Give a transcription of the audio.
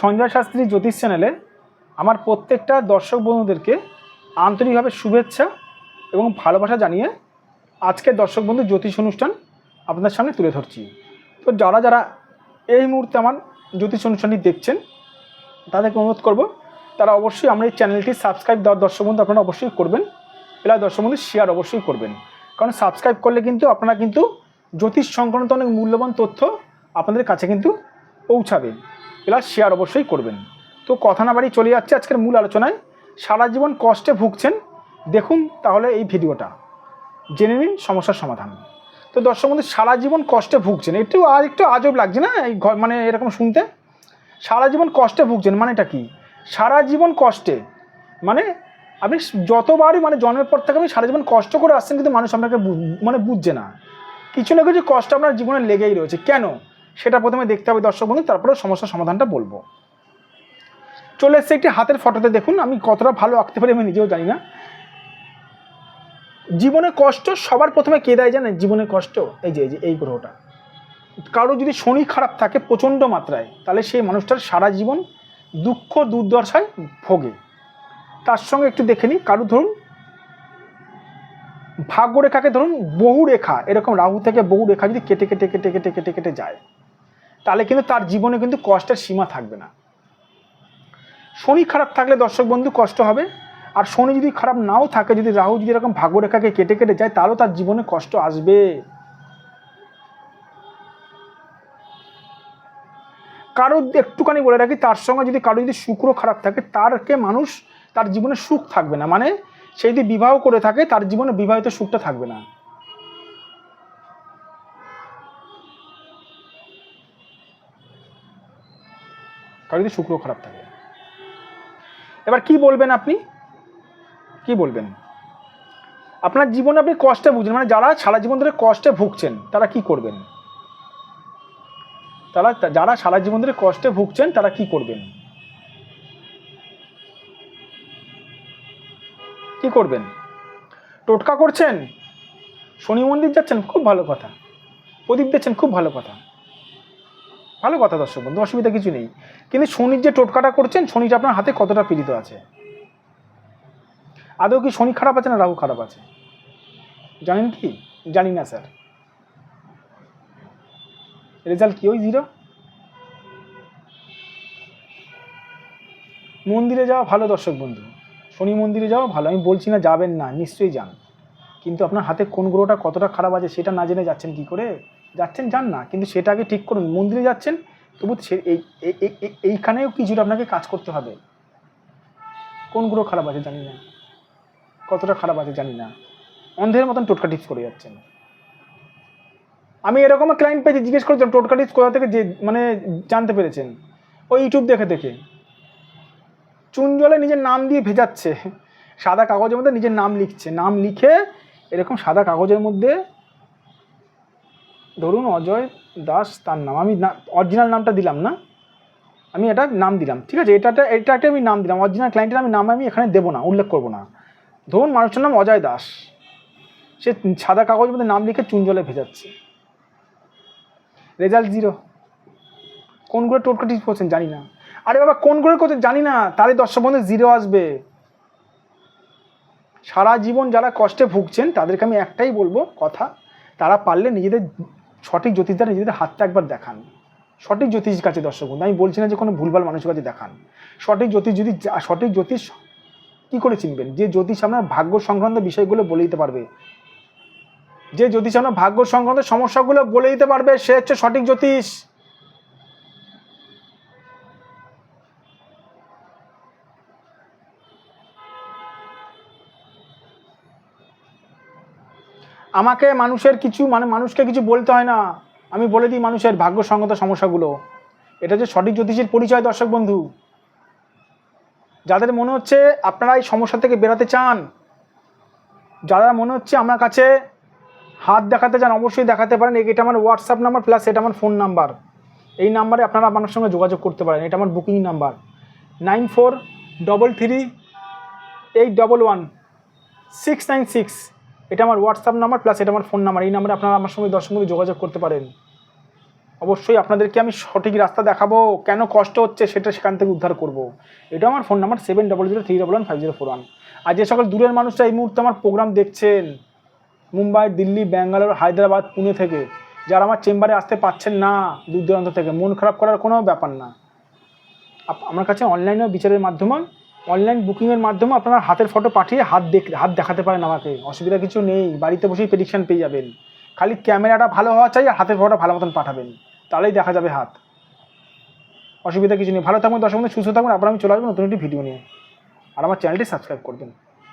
সঞ্জয় শাস্ত্রী জ্যোতিষ চ্যানেলে আমার প্রত্যেকটা দর্শক বন্ধুদেরকে আন্তরিকভাবে শুভেচ্ছা এবং ভালোবাসা জানিয়ে আজকের দর্শক বন্ধু জ্যোতিষ অনুষ্ঠান আপনাদের সামনে তুলে ধরছি। তো যারা যারা এই মুহূর্তে আমার জ্যোতিষ অনুষ্ঠানটি দেখছেন, তাদেরকে অনুরোধ করব, তারা অবশ্যই আমার এই চ্যানেলটি সাবস্ক্রাইব দেওয়ার দর্শক বন্ধু আপনারা অবশ্যই করবেন এলা দর্শক বন্ধু শেয়ার অবশ্যই করবেন। কারণ সাবস্ক্রাইব করলে কিন্তু আপনারা কিন্তু জ্যোতিষ সংক্রান্ত অনেক মূল্যবান তথ্য আপনাদের কাছে কিন্তু পৌঁছাবে। প্লাস শেয়ার অবশ্যই করবেন। তো কথা না বাড়ি চলে যাচ্ছে আজকের মূল আলোচনায়। সারা জীবন কষ্টে ভুগছেন, দেখুন তাহলে এই ভিডিওটা। জেনে নিন সমস্যার সমাধান। তো দর্শক বন্ধু, সারা জীবন কষ্টে ভুগছেন। একটু আর একটু আজব লাগছে না এই মানে এরকম শুনতে? সারা জীবন কষ্টে ভুগছেন মানেটা কি? সারা জীবন কষ্টে মানে আপনি যতবারই মানে জন্মের পর থেকে আপনি সারা জীবন কষ্ট করে আসছেন, কিন্তু মানুষ আপনাকে মানে বুঝছে না। কিছু না কিছু কষ্ট আপনার জীবনে লেগেই রয়েছে। কেন? সেটা প্রথমে দেখতে হবে দর্শক বন্ধু, তারপরে সমস্যার সমাধানটা বলব। চলে এসছে একটি হাতের ফটোতে, দেখুন, আমি কতটা ভালো আঁকতে পারি আমি নিজেও জানি না। জীবনে কষ্ট সবার প্রথমে কে দেয় জানেন? জীবনে কষ্ট, এই যে এই যে, এই গ্রহটা। কারও যদি শনি খারাপ থাকে প্রচণ্ড মাত্রায়, তাহলে সেই মানুষটার সারা জীবন দুঃখ, দুর্দশায় ভোগে। তার সঙ্গে একটু দেখে নিই, কারও ধরুন ভাগ্য রেখাকে ধরুন বহু রেখা এরকম রাহু থেকে বহু রেখা যদি কেটে কেটে কেটে কেটে কেটে কেটে যায়। তাহলে কিন্তু তার জীবনে কিন্তু কষ্টের সীমা থাকবে না। শনি খারাপ থাকলে দর্শক বন্ধু কষ্ট হবে, আর শনি যদি খারাপ নাও থাকে, যদি রাহু যদি এরকম ভাগ্য রেখাকে কেটে কেটে যায়, তাহলেও তার জীবনে কষ্ট আসবে। কারও একটুখানি বলে রাখি, তার সঙ্গে যদি কারও যদি শুক্র খারাপ থাকে, তারকে মানুষ তার জীবনে সুখ থাকবে না। মানে সে যদি বিবাহ করে থাকে, তার জীবনে বিবাহিত সুখটা থাকবে না। কারও যদি শুক্র খারাপ থাকে। এবার কি বলবেন আপনি? কি বলবেন? আপনার জীবনে আপনি কষ্টে ভুগছেন মানে যারা সারা জীবন ধরে কষ্টে ভুগছেন, তারা কি করবেন? তারা যারা সারা জীবন ধরে কষ্টে ভুগছেন, তারা কি করবেন? কি করবেন? টোটকা করছেন? শনি মন্দির যাচ্ছেন? খুব ভালো কথা। প্রদীপ দিচ্ছেন? খুব ভালো কথা। ভালো কথা দর্শক বন্ধু, অসুবিধা কিছু নেই। কিন্তু শনির যে টোটকাটা করছেন, শনিটা আপনার হাতে কতটা পীড়িত আছে? আদৌ কি শনি খারাপ আছে না রাহু খারাপ আছে? জানেন কি? জানি না, স্যার। রেজাল্ট কি ওই জিরো? মন্দিরে যাওয়া ভালো দর্শক বন্ধু। শনি মন্দিরে যাওয়া ভালো। আমি বলছি না যাবেন না, নিশ্চয়ই যান। কিন্তু আপনার হাতে কোন গ্রহটা কতটা খারাপ আছে সেটা না জেনে যাচ্ছেন কি করে? যাচ্ছেন যান না, কিন্তু সেটা আগে ঠিক করুন। মন্দিরে যাচ্ছেন, তবু সে এই এই- এই- এই- এইখানেও কিছুটা আপনাকে কাজ করতে হবে। কোন গ্রহ খারাপ আছে জানি না। কতটা খারাপ আছে জানি না। অন্ধের মতন টোটকা টিপস করে যাচ্ছেন। আমি এরকম ক্লায়েন্ট পেয়েছি, জিজ্ঞেস করেছিলাম, টোটকা টিপস কোথা থেকে যে মানে জানতে পেরেছেন? ওই ইউটিউব দেখে দেখে। চুন জলে নিজের নাম দিয়ে ভেজাচ্ছে। সাদা কাগজের মধ্যে নিজের নাম লিখছে। নাম লিখে এরকম সাদা কাগজের মধ্যে ধরুন অজয় দাস তার নাম, আমি না অরিজিনাল নামটা দিলাম না, আমি এটা নাম দিলাম, ঠিক আছে? এটাটা এটাকে আমি নাম দিলাম অরিজিনাল ক্লায়েন্টের আমি নাম আমি এখানে দেবো না, উল্লেখ করব না। ধরুন মানুষের নাম অজয় দাস, সে সাদা কাগজের মধ্যে নাম লিখে চুন জলে ভেজাচ্ছে। রেজাল্ট জিরো কোনগুলো টোটকা টিপস করছেন জানি না। আরে বাবা, কোন করে করছেন জানি না, তাহলে দর্শক বন্ধু জিরো আসবে। সারা জীবন যারা কষ্টে ভুগছেন, তাদেরকে আমি একটাই বলব, কথা, তারা পারলে নিজেদের সঠিক জ্যোতিষদার নিজেদের হাতটা একবার দেখান। সঠিক জ্যোতিষ কাছে দর্শক বন্ধু, আমি বলছি না যে কোনো ভুলভাল মানুষের কাছে দেখান। সঠিক জ্যোতিষ যদি সঠিক জ্যোতিষ কী করে চিনবেন? যে জ্যোতিষ আপনার ভাগ্য সংক্রান্ত বিষয়গুলো বলে দিতে পারবে। যে জ্যোতিষ আপনার ভাগ্য সংক্রান্ত সমস্যাগুলো বলে দিতে পারবে, সে হচ্ছে সঠিক জ্যোতিষ। আমাকে মানুষের কিছু মানে মানুষকে কিছু বলতে হয় না। আমি বলে দিই মানুষের ভাগ্যসঙ্গত সমস্যাগুলো। এটা হচ্ছে সঠিক জ্যোতিষের পরিচয়, দর্শক বন্ধু। যাদের মনে হচ্ছে আপনারা এই সমস্যা থেকে বেরোতে চান, যারা মনে হচ্ছে আমার কাছে হাত দেখাতে চান, অবশ্যই দেখাতে পারেন। এটা আমার হোয়াটসঅ্যাপ নাম্বার প্লাস এটা আমার ফোন নাম্বার এই নাম্বারে আপনারা আমার সঙ্গে যোগাযোগ করতে পারেন। এটা আমার booking number nine four double three eight double one six nine six এটা আমার হোয়াটসঅ্যাপ নাম্বার প্লাস এটা আমার ফোন নাম্বার এই নাম্বারে আপনারা আমার সঙ্গে দর্শক বন্ধু যোগাযোগ করতে পারেন। অবশ্যই আপনাদেরকে আমি সঠিক রাস্তা দেখাবো, কেন কষ্ট হচ্ছে সেটা সেখান থেকে উদ্ধার করব। এটা আমার phone number seven double zero three double one five zero four one আর যে সকল দূরের মানুষরা এই মুহূর্তে আমার প্রোগ্রাম দেখছেন, মুম্বাই, দিল্লি, ব্যাঙ্গালোর, হায়দ্রাবাদ, পুনে থেকে, যারা আমার চেম্বারে আসতে পাচ্ছেন না দূর দূরান্ত থেকে, মন খারাপ করার কোনো ব্যাপার না। আমার কাছে অনলাইনেও বিচারের মাধ্যমে অনলাইন বুকিংয়ের মাধ্যমে আপনারা হাতের ফটো পাঠিয়ে হাত দেখ, হাত দেখাতে পারেন আমাকে। অসুবিধা কিছু নেই, বাড়িতে বসেই প্রেডিকশান পেয়ে যাবেন। খালি ক্যামেরাটা ভালো হওয়া চাই আর হাতের ফটোটা ভালো মতন পাঠাবেন। তাহলেই দেখা যাবে হাত। অসুবিধা কিছু নেই। ভালো থাকবেন দর্শক সুস্থ থাকবেন আপনার আমি চলে আসব নতুন একটি ভিডিও নিয়ে। আর আমার চ্যানেলটি সাবস্ক্রাইব করবেন